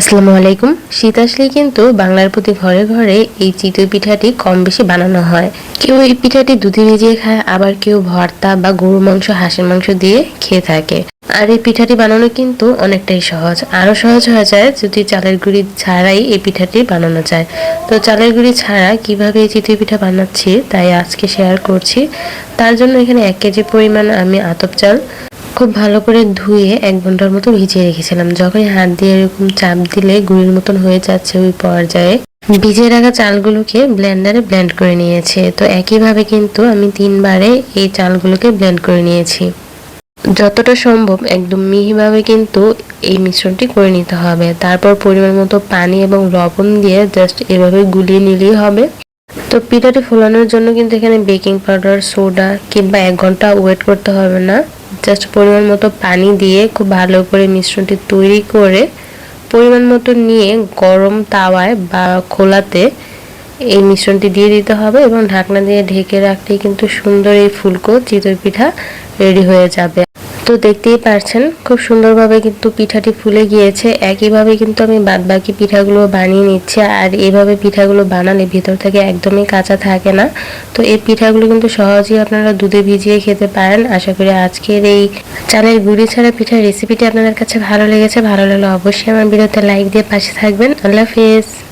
আসসালামু আলাইকুম। শীত আসলে কিন্তু বাংলার প্রতি ঘরে ঘরে এই চিতই পিঠাটি কম বেশি বানানো হয়। কেউ এই পিঠাটি দুধে ভিজিয়ে খায়, আবার কেউ ভর্তা বা গরু মাংস, হাঁসের মাংস দিয়ে খেয়ে থাকে। আর এই পিঠাটি বানানো কিন্তু অনেকটাই সহজ। আরও সহজ হয়ে যায় যদি চালের গুঁড়ি ছাড়াই এই পিঠাটি বানানো যায়। তো চালের গুঁড়ি ছাড়া কীভাবে এই চিতই পিঠা বানাচ্ছি, তাই আজকে শেয়ার করছি। তার জন্য এখানে এক কেজি পরিমাণ আমি আতপ চাল খুব ভালো করে ধুয়ে এক ঘণ্টার মতো ভিজিয়ে রেখেছিলাম। যখনই হাত দিয়ে এরকম চাপ দিলে গুঁড়ির মতন হয়ে যাচ্ছে ওই পর্যায়ে, ভিজিয়ে রাখা চালগুলোকে ব্লেন্ডারে ব্লেন্ড করে নিয়েছে। তো একইভাবে কিন্তু আমি তিনবারে এই চালগুলোকে ব্লেন্ড করে নিয়েছি। যতটা সম্ভব একদম মিহিভাবে কিন্তু এই মিশ্রণটি করে নিতে হবে। তারপর পরিমাণ মতো পানি এবং লবণ দিয়ে জাস্ট এভাবে গুলিয়ে নিলেই হবে। তো পিঠাটি ফোলানোর জন্য কিন্তু এখানে বেকিং পাউডার সোডা কিংবা এক ঘণ্টা ওয়েট করতে হবে না। জাস্ট পরিমাণ মতো পানি দিয়ে খুব ভালো করে মিশ্রণটি তৈরি করে পরিমাণ মতো নিয়ে গরম তাওয়ায় বা খোলাতে এই মিশ্রণটি দিয়ে দিতে হবে এবং ঢাকনা দিয়ে ঢেকে রাখলেই কিন্তু সুন্দর এই ফুলকো চিতই পিঠা রেডি হয়ে যাবে। তো দেখতেই পারছেন, খুব সুন্দরভাবে কিন্তু পিঠাটি ফুলে গিয়েছে। একইভাবে কিন্তু আমি বাদবাকি পিঠাগুলো বানিয়ে নিচ্ছি, আর এভাবে পিঠাগুলো বানালে ভিতর থেকে একদমই কাঁচা থাকে না। তো এই পিঠাগুলো কিন্তু সহজেই আপনারা দুধে ভিজিয়ে খেতে পারেন। আশা করি আজকের এই চালের গুঁড়ি ছাড়া পিঠার রেসিপিটি আপনাদের কাছে ভালো লেগেছে। ভালো লাগলে অবশ্যই আমার ভিডিওতে লাইক দিয়ে পাশে থাকবেন। আল্লাহ হাফিজ।